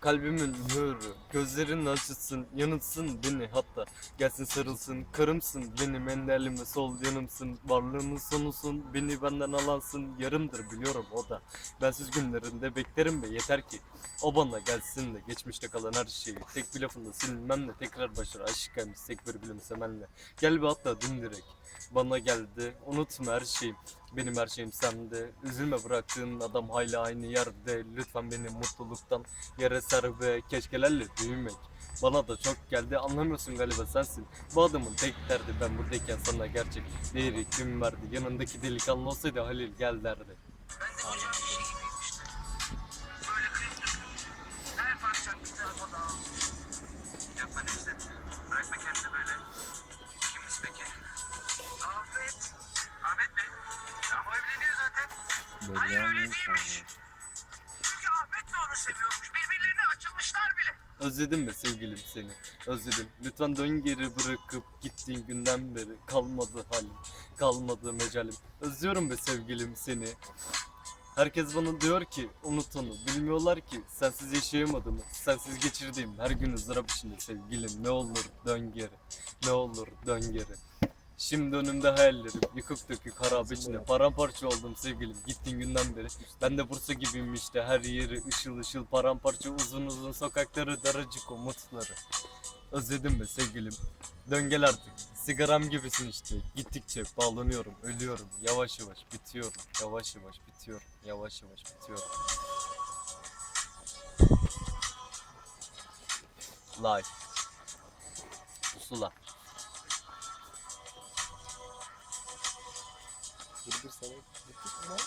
kalbimin nuru Gözlerin açılsın yanılsın beni hatta. Gelsin sarılsın karımsın benim enderlime sol yanımsın. Varlığının sonusun beni benden alansın Yarımdır biliyorum o da. Bensiz günlerinde beklerim ve yeter ki O bana gelsin de geçmişte kalan her şeyi. Tek bir lafında silinmemle tekrar başlar aşk gelmiş tek bir gülümsemenle Gel bir atla dimdirek bana geldi unutma her şeyim benim her şeyim sende. Üzülme bıraktığın adam hala aynı yerde. Lütfen beni mutluluktan yere ser ve keşkelerle büyümek. Bana da çok geldi anlamıyorsun galiba sensin. Bu adamın tek derdi ben buradayken sana gerçek değeri kim verdi? Yanındaki delikanlı olsaydı Halil gel derdi Hayır öyle değilmiş. Çünkü Ahmet de onu seviyormuş. Birbirlerine açılmışlar bile. Özledim mi sevgilim seni? Özledim. Lütfen dön geri bırakıp gittiğin günden beri kalmadı halim, kalmadı mecalim. Özlüyorum be sevgilim seni. Herkes bana diyor ki unut onu. Bilmiyorlar ki sensiz yaşayamadığımı. Sensiz geçirdiğim her gün ızdırap içinde sevgilim. Ne olur dön geri. Ne olur dön geri. Şimdi önümde hayallerim. Yıkık dökük harap içinde. Paramparça oldum sevgilim. Gittiğin günden beri. Ben de Bursa gibiyim işte. Her yeri ışıl ışıl paramparça uzun uzun sokakları daracık umutları. Özledim be sevgilim. Dön gel artık. Sigaram gibisin işte. Gittikçe bağlanıyorum ölüyorum. Yavaş yavaş bitiyorum. Yavaş yavaş bitiyorum. Yavaş yavaş bitiyorum. Life Pusula Bir sana gittik mi lan?